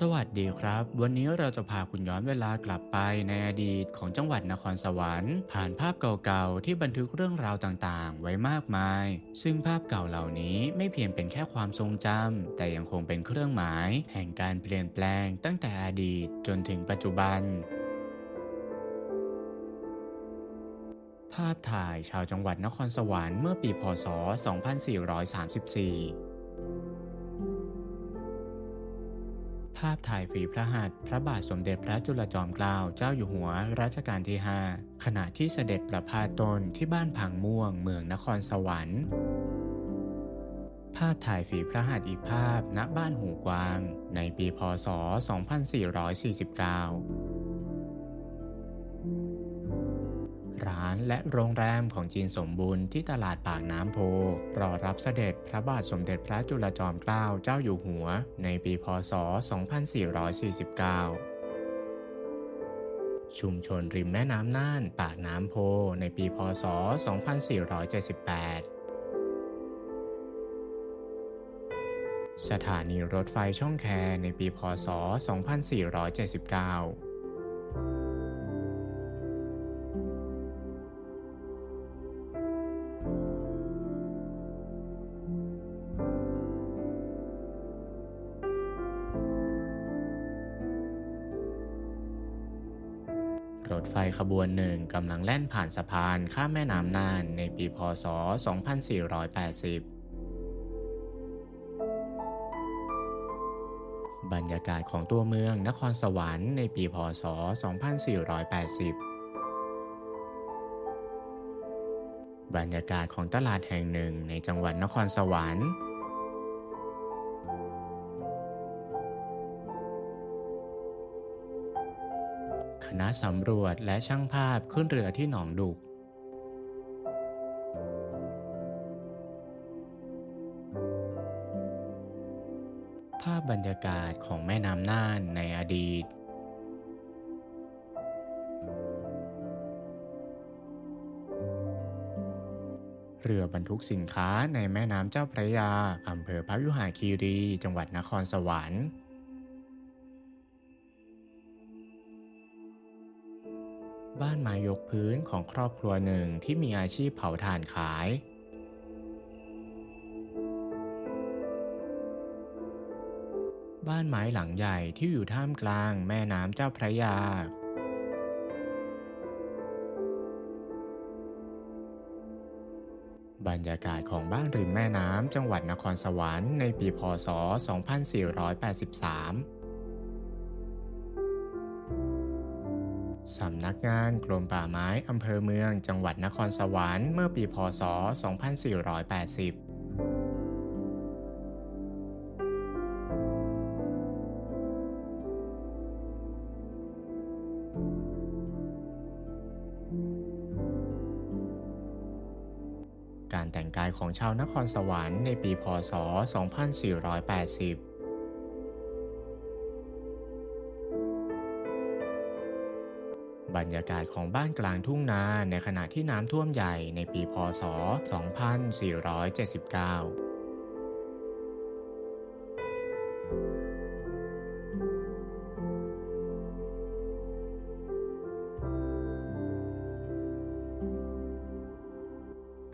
สวัสดีครับ วันนี้เราจะพาคุณย้อนเวลากลับไปในอดีตของจังหวัดนครสวรรค์ ผ่านภาพเก่าๆที่บันทึกเรื่องราวต่างๆ ไว้มากมาย ซึ่งภาพเก่าเหล่านี้ไม่เพียงเป็นแค่ความทรงจำแต่ยังคงเป็นเครื่องหมาย แห่งการเปลี่ยนแปลงตั้งแต่อดีตจนถึงปัจจุบันภาพถ่ายชาวจังหวัดนครสวรรค์เมื่อปีพศ 2434 ภาพถ่ายฝีพระหัตถ์พระบาทสมเด็จพระจุลจอมเกล้าเจ้าอยู่หัวรัชกาลที่ 5 ขณะที่เสด็จประพาสตนที่บ้านพังม่วงเมืองนครสวรรค์ ภาพถ่ายฝีพระหัตถ์อีกภาพณบ้านหูกวาง ในปีพศ 2449 ร้านและโรงแรมของจีนสมบูรณ์ที่ตลาดปากน้ำโพ รอรับเสด็จพระบาทสมเด็จพระจุลจอมเกล้าเจ้าอยู่หัว ในปีพศ 2449ชุมชนริมแม่น้ำน่าน ปากน้ำโพ ในปี พศ 2478 สถานีรถไฟช่องแคในปี พศ 2479 ถไฟขบวนหนึ่งกำลังแล่นผ่านสะพานข้ามแม่น้ำน่านในปีพศ 2480บรรยากาศของตัวเมืองนครสวรรค์ในปีพศ 2480 บรรยากาศของตลาดแห่งหนึ่งในจังหวัดนครสวรรค์ ณะสำรวจและช่างภาพขึ้นเรือที่หนองดุก ภาพบรรยากาศของแม่น้ำน่านในอดีต เรือบรรทุกสินค้าในแม่น้ำเจ้าพระยาอำเภอพระยุหาคีรี จังหวัดนครสวรรค์ บ้านไม้ยกพื้นของครอบครัวหนึ่งที่มีอาชีพเผาถ่านขาย บ้านไม้หลังใหญ่ที่อยู่ท่ามกลางแม่น้ำเจ้าพระยา บรรยากาศของบ้านริมแม่น้ำจังหวัดนครสวรรค์ในปีพศ 2483 สำนักงานกรมป่าไม้อำเภอเมือง จังหวัดนครสวรรค์เมื่อปีพศ 2480การแต่งกายของชาวนครสวรรค์ในปีพศ 2480 บรรยากาศของบ้านกลางทุ่งนาในขณะที่น้ำท่วมใหญ่ในปีพศ 2479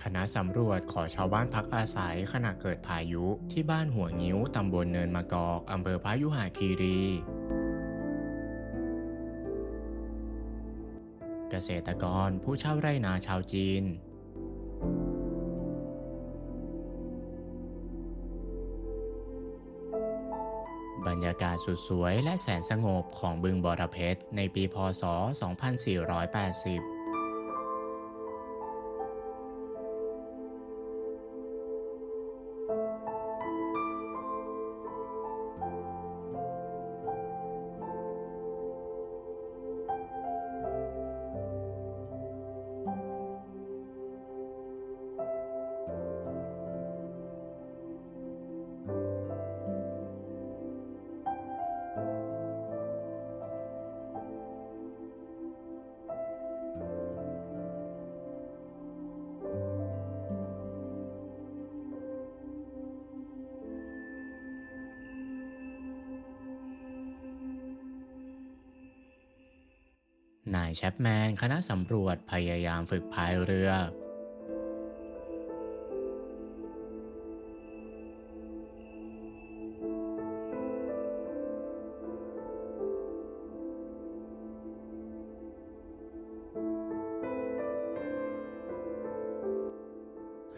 คณะสำรวจขอชาวบ้านพักอาศัยขณะเกิดพายุที่บ้านหัวงิ้วตำบลเนินมะกอกอำเภอพายุหาคีรี ษตรกรผู้เช่าไร่นาชาวจีน บรรยากาศสุดสวยและแสนสงบของบึงบอระเพ็ดในปีพศ 2480 นายแชปแมนคณะสำรวจพยายามฝึกพายเรือ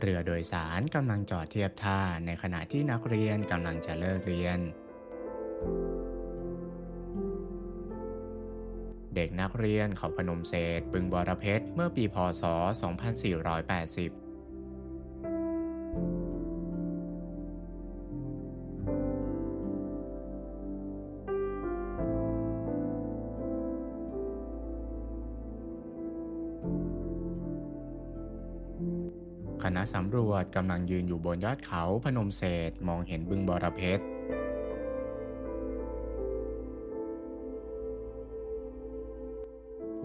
เรือโดยสารกำลังจอดเทียบท่าในขณะที่นักเรียนกำลังจะเลิกเรียน เด็กนักเรียนเขาพนมเศษบึงบรเพชรเมื่อปีพศ 2480คณะสำรวจกำลังยืนอยู่บนยอดเขาพนมเศษมองเห็นบึงบรเพช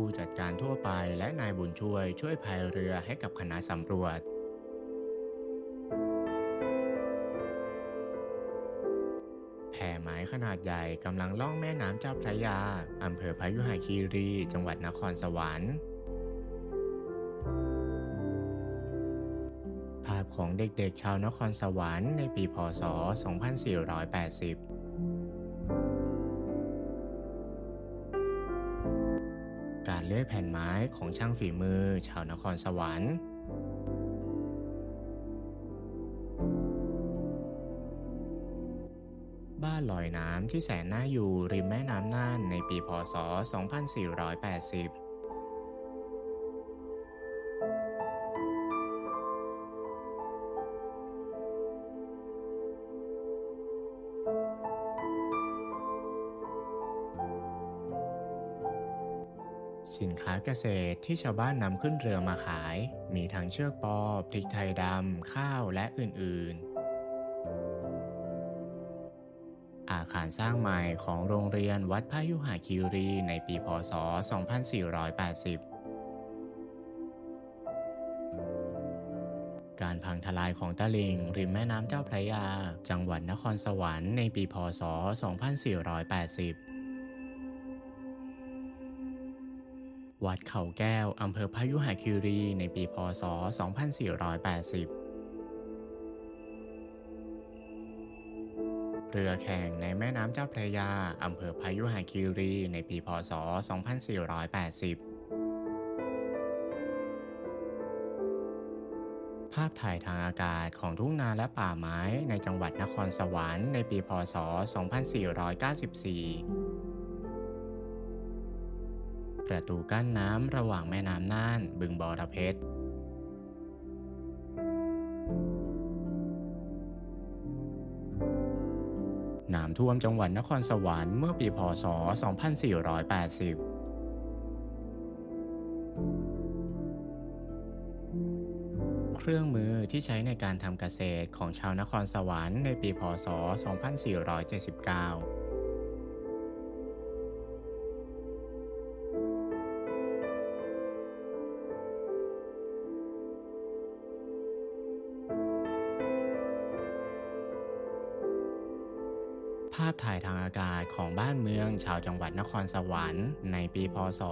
ผู้จัดการทั่วไปและนายบุญช่วยช่วยพายเรือให้กับคณะสำรวจ แผ่ไม้ขนาดใหญ่กำลังล่องแม่น้ำเจ้าพระยาอำเภอพยุหคีรี จังหวัดนครสวรรค์ภาพของเด็กๆชาวนครสวรรค์ในปีพศ 2480 เลื่อยแผ่นไม้ของช่างฝีมือชาวนครสวรรค์บ้านลอยน้ำที่แสนน่าอยู่ริมแม่น้ำน่านในปีพศ 2480 เกษตรที่ชาวบ้านนำขึ้นเรือมาขาย มีทั้งเชือกปอพริกไทยดำ ข้าวและอื่นๆ อาคารสร้างใหม่ของโรงเรียนวัดพระยุหาคีรีในปีพศ 2480การพังทลายของตะลิง ริมแม่น้ำเจ้าพระยา จังหวัดนครสวรรค์ในปีพศ 2480 วัดเขาแก้ว อำเภอพยุหคีรีในปีพศ 2480 เรือแข่งในแม่น้ำเจ้าพระยา อำเภอพยุหคีรีในปีพศ 2480ภาพถ่ายทางอากาศของทุ่งนาและป่าไม้ในจังหวัดนครสวรรค์ในปีพศ 2494 ประตูกั้นน้ำระหว่างแม่น้ำน่าน บึงบอระเพ็ดน้ำท่วมจังหวัดนครสวรรค์เมื่อปีพศ 2480เครื่องมือที่ใช้ในการทำเกษตรของชาวนครสวรรค์ในปีพศ 2479 ภาพถ่ายทางอากาศของบ้านเมืองชาวจังหวัดนครสวรรค์ในปี พศ 2494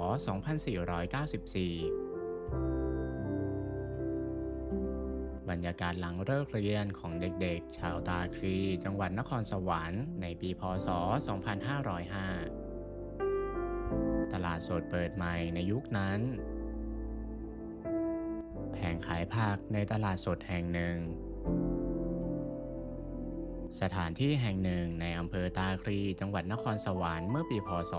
บรรยากาศหลังเลิกเรียนของเด็กๆ ชาวตาครี จังหวัดนครสวรรค์ในปี พศ 2505 ตลาดสดเปิดใหม่ในยุคนั้น แผงขายผักในตลาดสดแห่งหนึ่ง สถานที่แห่งหนึ่งในอำเภอตาครีจังหวัดนครสวรรค์เมื่อปีพศ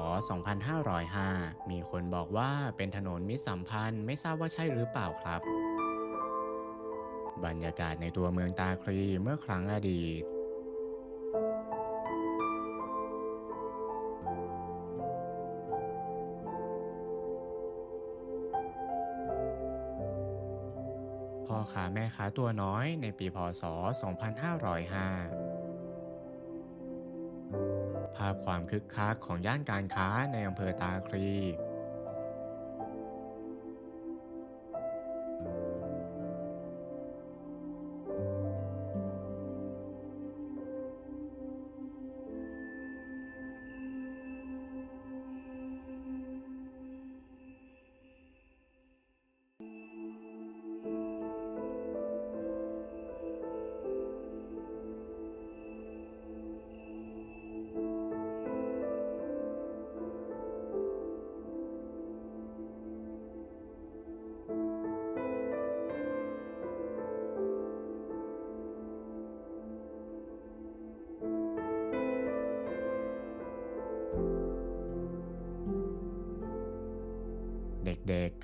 2505 มีคนบอกว่าเป็นถนนมิตรสัมพันธ์ไม่ทราบว่าใช่หรือเปล่าครับ บรรยากาศในตัวเมืองตาครีเมื่อครั้งอดีตพ่อค้าแม่ค้าตัวน้อยในปีพศ 2505 ภาพความคึกคักของย่านการค้าในอำเภอตาครี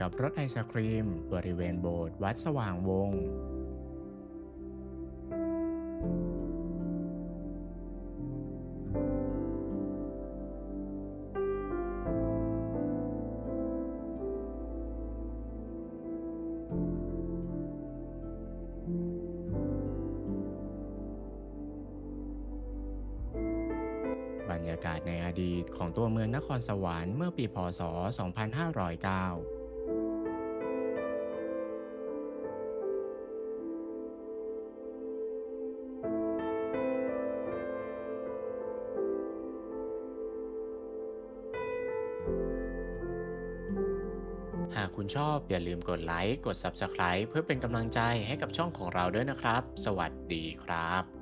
กับรถไอศครีม บริเวณโบสถ์วัดสว่างวงศ์บรรยากาศในอดีตของตัวเมืองนครสวรรค์เมื่อปีพศ 2509ากคุณชอบอย่าลืมกดไลค์ กด Subscribe เพื่อเป็นกำลังใจให้กับช่องของเราด้วยนะครับ สวัสดีครับ